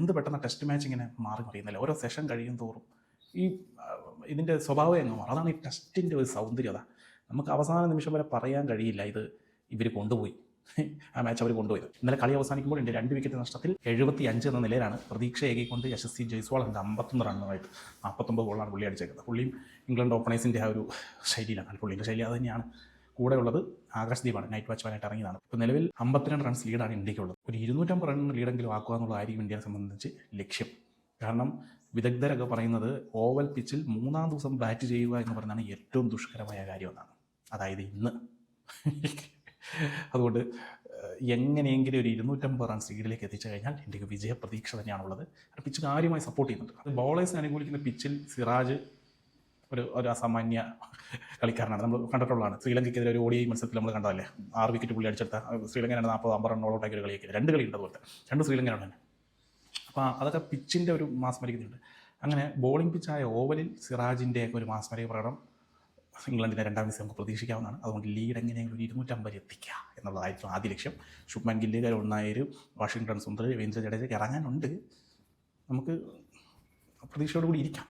എന്ത് പെട്ടെന്ന് test match ഇങ്ങനെ മാറി മറിയുന്നില്ല ഓരോ സെഷൻ കഴിയും തോറും. ഈ ഇതിന്റെ സ്വഭാവം അങ്ങ് മാറും? അതാണ് ഈ ടെസ്റ്റിന്റെ ഒരു സൗന്ദര്യത നമുക്ക് അവസാന നിമിഷം വരെ പറയാൻ കഴിയില്ല ഇത് ഇവർ കൊണ്ടുപോയി. ആ മാച്ച് അവർ കൊണ്ടുപോയത്. ഇന്നലെ കളി അവസാനിക്കുമ്പോൾ എന്റെ രണ്ട് വിക്കറ്റ് നഷ്ടത്തിൽ എഴുപത്തി അഞ്ച് എന്ന നിലയിലാണ്. പ്രതീക്ഷ ഏകിക്കൊണ്ട് യശസ്വി ജയ്സ്വാൾ ഉണ്ട് അമ്പത്തൊന്ന് റണ്ണുമായിട്ട് നാൽപ്പത്തൊമ്പത് ഗോളാണ് പുള്ളി അടിച്ചേക്കുന്നത്. പുള്ളിയും ഇംഗ്ലണ്ട് ഓപ്പണേഴ്സിന്റെ ആ ഒരു ശൈലിയിലാണ്. പുള്ളിന്റെ ശൈലി അത് തന്നെയാണ്. കൂടെ ഉള്ളത് ആകാശദീപാണ് നൈറ്റ് വാച്ച്മാനായിട്ട് ഇറങ്ങിയതാണ്. ഇപ്പോൾ നിലവിൽ അമ്പത്തിരണ്ട് റൺസ് ലീഡാണ് ഇന്ത്യക്കുള്ളത് ഒരു ഇരുന്നൂറ്റമ്പത് റൺ ലീഡെങ്കിലും ആക്കുക എന്നുള്ളതായിരിക്കും ഇന്ത്യയെ സംബന്ധിച്ച് ലക്ഷ്യം. കാരണം വിദഗ്ധരൊക്കെ പറയുന്നത് ഓവൽ പിച്ചിൽ മൂന്നാം ദിവസം ബാറ്റ് ചെയ്യുക എന്ന് പറയുന്നതാണ് ഏറ്റവും ദുഷ്കരമായ കാര്യം എന്നാണ്. അതായത് ഇന്ന്. അതുകൊണ്ട് എങ്ങനെയെങ്കിലും ഒരു ഇരുന്നൂറ്റമ്പത് റൺസ് ലീഡിലേക്ക് എത്തിച്ചു കഴിഞ്ഞാൽ ഇന്ത്യയ്ക്ക് വിജയപ്രതീക്ഷ തന്നെയാണുള്ളത്. പിച്ച് കാര്യമായി സപ്പോർട്ട് ചെയ്യുന്നുണ്ട്. അത് ബോളേഴ്സിനെ അനുകൂലിക്കുന്ന പിച്ചിൽ സിറാജ് ഒരു ഒരു അസാമാന്യ കളിക്കാരനാണ്. നമ്മൾ കണ്ടിട്ടുള്ളതാണ്. ശ്രീലങ്കയ്ക്കെതിരെ ഒരു ഓടി മത്സരത്തിൽ നമ്മൾ കണ്ടതല്ലേ? ആറ് വിക്കറ്റ് പുള്ളി അടിച്ചെടുത്ത. ശ്രീലങ്കനാണ് നാൽപ്പത് അമ്പത് റൺ ഓളോട്ടാക്കി ഒരു കളിയൊക്കെ രണ്ട് കളി ഉണ്ട് അതുപോലത്തെ. രണ്ട് ശ്രീലങ്കനാണ് തന്നെ അപ്പോൾ അതൊക്കെ പിച്ചിന്റെ ഒരു മാസ്മരിക്കുന്നുണ്ട് അങ്ങനെ ബോളിംഗ് പിച്ചായ ഓവലിൽ സിറാജിന്റെ ഒരു മാസ്മരിക പ്രകടനം ഇംഗ്ലണ്ടിന്റെ രണ്ടാം ദിവസം നമുക്ക് പ്രതീക്ഷിക്കാവുന്നതാണ്. അതുകൊണ്ട് ലീഡ് എങ്ങനെയെങ്കിലും ഒരു ഇരുന്നൂറ്റമ്പത് എത്തിക്കുക എന്നുള്ളതായിരുന്നു ആദ്യ ലക്ഷ്യം. ശുഭ്മാൻ ഗില്ല് കരുൺ നായർ വാഷിങ്ടൺ സുന്ദർ രവീന്ദ്ര ജഡേജയ്ക്ക് ഇറങ്ങാനുണ്ട്. നമുക്ക് പ്രതീക്ഷയോടുകൂടി ഇരിക്കാം.